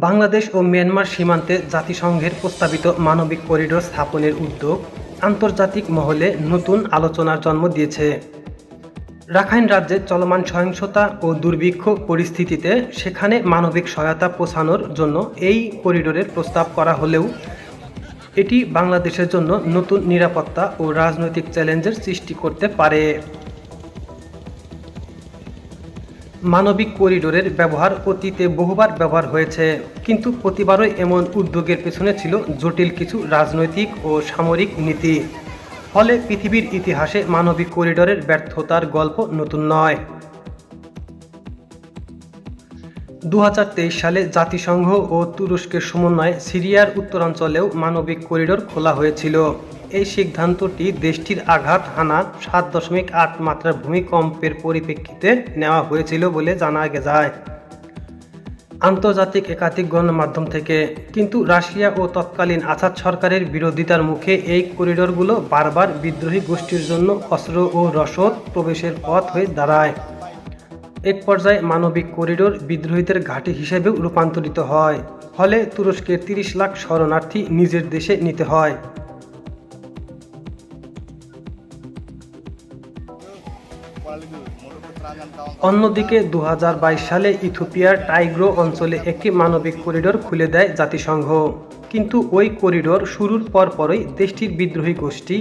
বাংলাদেশ ও Myanmar সীমান্তে জাতিসংঘের প্রস্তাবিত মানবিক করিডোর স্থাপনের উদ্যোগ আন্তর্জাতিক মহলে নতুন আলোচনার জন্ম দিয়েছে। রাখাইন রাজ্যে চলমান সহিংসতা ও দুর্ভিক্ষ পরিস্থিতিতে সেখানে মানবিক সহায়তা পৌঁছানোর জন্য এই করিডোরের প্রস্তাব করা হলেও এটি বাংলাদেশের জন্য নতুন নিরাপত্তা ও রাজনৈতিক চ্যালেঞ্জের সৃষ্টি করতে পারে। মানবিক করিডোরের ব্যবহার অতীতে বহুবার ব্যবহার হয়েছে। কিন্তু প্রতিবারই এমন উদ্যোগের পেছনে ছিল জটিল কিছু রাজনৈতিক ও সামরিক নীতি। ফলে পৃথিবীর ইতিহাসে মানবিক করিডোরের ব্যর্থতার গল্প নতুন নয়। দু সালে জাতিসংঘ ও তুরস্কের সমন্বয়ে সিরিয়ার উত্তরাঞ্চলেও মানবিক করিডোর খোলা হয়েছিল। এই সিদ্ধান্তটি দেশটির আঘাত হানা সাত দশমিক আট মাত্রার ভূমিকম্পের পরিপ্রেক্ষিতে নেওয়া হয়েছিল বলে জানা যায় আন্তর্জাতিক একাধিক গণমাধ্যম থেকে, কিন্তু রাশিয়া ও তৎকালীন আসাদ সরকারের বিরোধিতার মুখে এই করিডোরগুলো বারবার বিদ্রোহী গোষ্ঠীর জন্য অস্ত্র ও রসদ প্রবেশের পথ হয়ে দাঁড়ায়। এক পর্যায়ে মানবিক করিডোর বিদ্রোহীদের ঘাঁটি হিসেবেও রূপান্তরিত হয়, ফলে তুরস্কের তিরিশ লাখ শরণার্থী নিজের দেশে নিতে হয়। অন্যদিকে দু হাজার বাইশ সালে ইথিওপিয়ার টাইগ্রো অঞ্চলে একটি মানবিক করিডোর খুলে দেয় জাতিসংঘ। কিন্তু ওই করিডোর শুরুর পরপরই দেশটির বিদ্রোহী গোষ্ঠী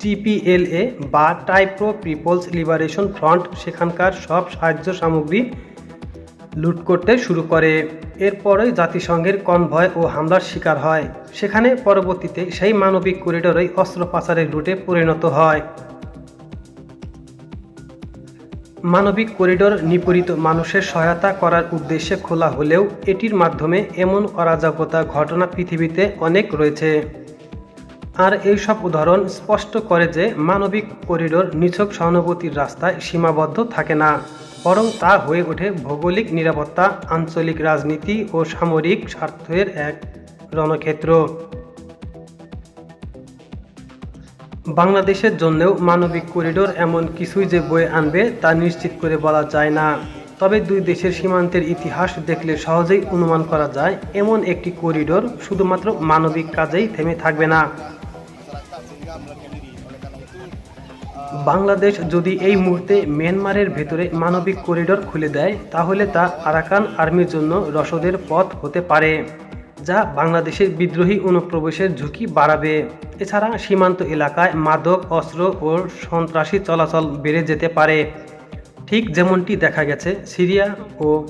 টিপিএলএ বা টাইপ্রো পিপলস লিবারেশন ফ্রন্ট সেখানকার সব সাহায্য সামগ্রী লুট করতে শুরু করে। এরপরই জাতিসংঘের কনভয় ও হামলার শিকার হয়। সেখানে পরবর্তীতে সেই মানবিক করিডোরই অস্ত্র পাচারের রুটে পরিণত হয়। মানবিক করিডোর নিপীড়িত মানুষের সহায়তা করার উদ্দেশ্যে খোলা হলেও এটির মাধ্যমে এমন অরাজকতা ঘটনা পৃথিবীতে অনেক রয়েছে। আর এইসব উদাহরণ স্পষ্ট করে যে মানবিক করিডোর নিছক সহানুভূতির রাস্তায় সীমাবদ্ধ থাকে না, বরং তা হয়ে ওঠে ভৌগোলিক নিরাপত্তা, আঞ্চলিক রাজনীতি ও সামরিক স্বার্থের এক রণক্ষেত্র। বাংলাদেশের জন্যও মানবিক করিডোর এমন কিছুই যে বয়ে আনবে তা নিশ্চিত করে বলা যায় না। তবে দুই দেশের সীমান্তের ইতিহাস দেখলে সহজেই অনুমান করা যায়, এমন একটি করিডোর শুধুমাত্র মানবিক কাজেই থেমে থাকবে না। বাংলাদেশ যদি এই মুহূর্তে মিয়ানমারের ভেতরে মানবিক করিডোর খুলে দেয়, তাহলে তা আরাকান আর্মির জন্য রসদের পথ হতে পারে। যা বাংলাদেশের বিদ্রোহী অনুপ্রবেশের ঝুঁকি বাড়াবে। এছাড়া সীমান্ত এলাকায় মাদক, অস্ত্র ও সন্ত্রাসী চলাচল বেড়ে যেতে পারে। ঠিক যেমনটি দেখা গেছে সিরিয়া ও